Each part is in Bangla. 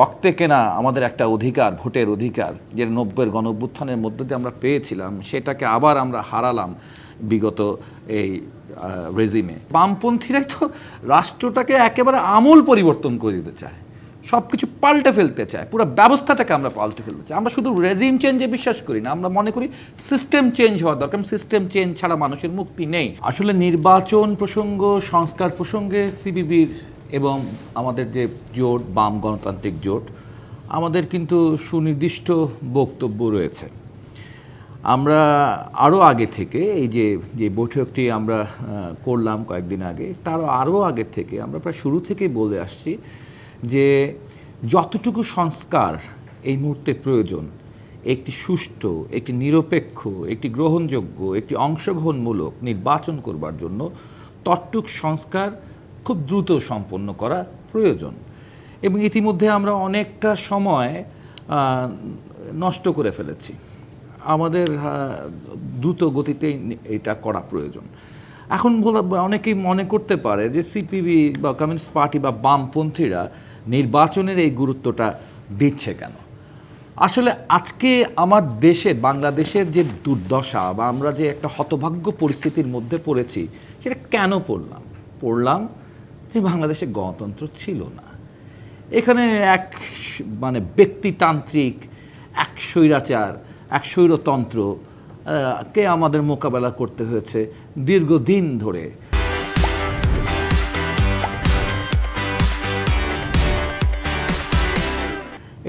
রক্তে কেনা আমাদের একটা অধিকার, ভোটের অধিকার, যে নব্বের গণ অভ্যুত্থানের মধ্য দিয়ে আমরা পেয়েছিলাম, সেটাকে আবার আমরা হারালাম বিগত এই রেজিমে বামপন্থীরাই তো রাষ্ট্রটাকে একেবারে আমূল পরিবর্তন করে দিতে চায় সব কিছু পাল্টে ফেলতে চায়, পুরো ব্যবস্থাটাকে আমরা পাল্টে ফেলতে চাই। আমরা শুধু রেজিম চেঞ্জে বিশ্বাস করি না, আমরা মনে করি সিস্টেম চেঞ্জ হওয়া দরকার সিস্টেম চেঞ্জ ছাড়া মানুষের মুক্তি নেই। আসলে নির্বাচন প্রসঙ্গ, সংস্কার প্রসঙ্গে সিবিবির এবং আমাদের যে জোট, বাম গণতান্ত্রিক জোট, আমাদের কিন্তু সুনির্দিষ্ট বক্তব্য রয়েছে। আমরা আরও আগে থেকে এই যে যে বৈঠকটি আমরা করলাম কয়েকদিন আগে, তারও আরও আগে থেকে আমরা প্রায় শুরু থেকেই বলে আসছি যে, যতটুকু সংস্কার এই মুহূর্তে প্রয়োজন, একটি সুষ্ঠু, একটি নিরপেক্ষ, একটি গ্রহণযোগ্য, একটি অংশগ্রহণমূলক নির্বাচন করবার জন্য তট্টুক সংস্কার খুব দ্রুত সম্পন্ন করা প্রয়োজন। এবং ইতিমধ্যে আমরা অনেকটা সময় নষ্ট করে ফেলেছি। আমাদের দ্রুত গতিতে এটা করা প্রয়োজন। এখন অনেকেই মনে করতে পারে যে সিপিবি বা কমিউনিস্ট পার্টি বা বামপন্থীরা নির্বাচনের এই গুরুত্বটা দিচ্ছে কেন? আসলে আজকে আমার দেশের বাংলাদেশের যে দুর্দশা বা আমরা যে একটা হতভাগ্য পরিস্থিতির মধ্যে পড়েছি, সেটা কেন পড়লাম? পড়লাম যে বাংলাদেশে গণতন্ত্র ছিল না। এখানে এক মানে ব্যক্তিতান্ত্রিক এক স্বৈরাচার, এক স্বৈরতন্ত্র কে আমাদের মোকাবেলা করতে হয়েছে দীর্ঘদিন ধরে।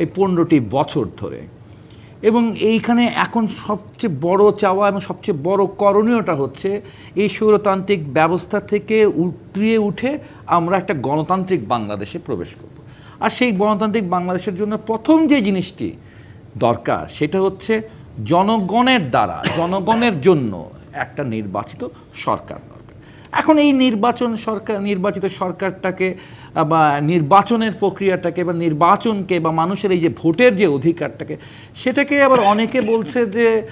এই পনেরোটি বছর ধরে এবং এইখানে এখন সবচেয়ে বড় চাওয়া এবং সবচেয়ে বড় করণীয়টা হচ্ছে এই সৌরতান্ত্রিক ব্যবস্থা থেকে উতরিয়ে উঠে আমরা একটা গণতান্ত্রিক বাংলাদেশে প্রবেশ করব। আর সেই গণতান্ত্রিক বাংলাদেশের জন্য প্রথম যে জিনিসটি দরকার সেটা হচ্ছে জনগণের দ্বারা, জনগণের জন্য একটা নির্বাচিত সরকার দরকার। এখন এই নির্বাচন সরকার, নির্বাচিত সরকারটাকে বা নির্বাচনের প্রক্রিয়াটাকে বা নির্বাচনকে বা মানুষের এই যে ভোটের যে অধিকারটাকে, সেটাকে আবার অনেকে বলছে যে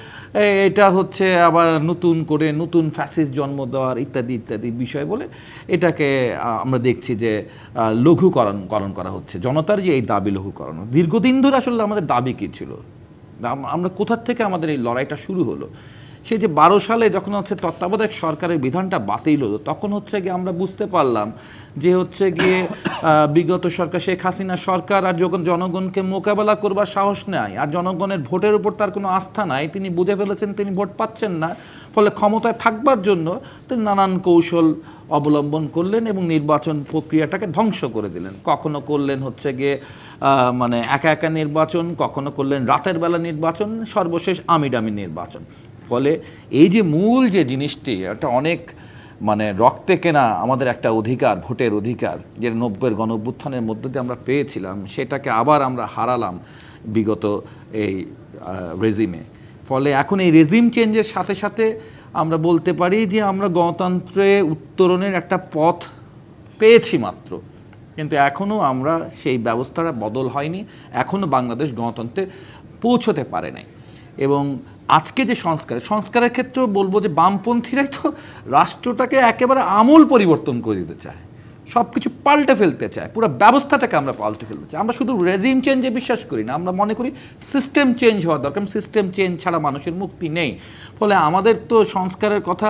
এটা হচ্ছে আবার নতুন করে নতুন ফ্যাসিস জন্ম দেওয়ার ইত্যাদি ইত্যাদি বিষয় বলে এটাকে আমরা দেখছি যে লঘুকরণ, করণ করা হচ্ছে। জনতার যে এই দাবি লঘুকরণ। দীর্ঘদিন ধরে আসলে আমাদের দাবি কী ছিল? আম- আমরা কোথার থেকে আমাদের এই লড়াইটা শুরু হলো? সেই যে বারো সালে যখন হচ্ছে তত্ত্বাবধায়ক সরকারের বিধানটা বাতিল হলো, তখন হচ্ছে গিয়ে আমরা বুঝতে পারলাম যে হচ্ছে গিয়ে বিগত সরকার শেখ হাসিনা সরকার আর যখন জনগণকে মোকাবেলা করবার সাহস নেয় আর জনগণের ভোটের উপর তার কোনো আস্থা নাই, তিনি বুঝে ফেলেছেন তিনি ভোট পাচ্ছেন না, ফলে ক্ষমতায় থাকবার জন্য তিনি নানান কৌশল অবলম্বন করলেন এবং নির্বাচন প্রক্রিয়াটাকে ধ্বংস করে দিলেন। কখনো করলেন হচ্ছে গিয়ে মানে একা একা নির্বাচন, কখনো করলেন রাতের বেলা নির্বাচন, সর্বশেষ আমিডামি নির্বাচন। ফলে এই যে মূল যে জিনিসটি, এটা অনেক মানে রক্তে কেনা আমাদের একটা অধিকার, ভোটের অধিকার, যে নব্বের গণ অভ্যুত্থানের মধ্য দিয়ে আমরা পেয়েছিলাম, সেটাকে আবার আমরা হারালাম বিগত এই রেজিমে ফলে এখন এই রেজিম চেঞ্জের সাথে সাথে আমরা বলতে পারি যে আমরা গণতন্ত্রে উত্তরণের একটা পথ পেয়েছি মাত্র। কিন্তু এখনও আমরা সেই ব্যবস্থাটা বদল হয়নি এখনও বাংলাদেশ গণতন্ত্রে পৌঁছতে পারে নাই। এবং আজকে যে সংস্কার, সংস্কারের ক্ষেত্রেও বলব যে বামপন্থীরাই তো রাষ্ট্রটাকে একেবারে আমূল পরিবর্তন করে দিতে চায়। সব কিছু পাল্টে ফেলতে চায়, পুরো ব্যবস্থাটাকে আমরা পাল্টে ফেলতে চাই। আমরা শুধু রেজিম চেঞ্জে বিশ্বাস করি না, আমরা মনে করি সিস্টেম চেঞ্জ হওয়া দরকার সিস্টেম চেঞ্জ ছাড়া মানুষের মুক্তি নেই। ফলে আমাদের তো সংস্কারের কথা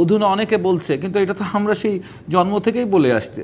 অধুনা অনেকে বলছে, কিন্তু এটা তো আমরা সেই জন্ম থেকেই বলে আসছি।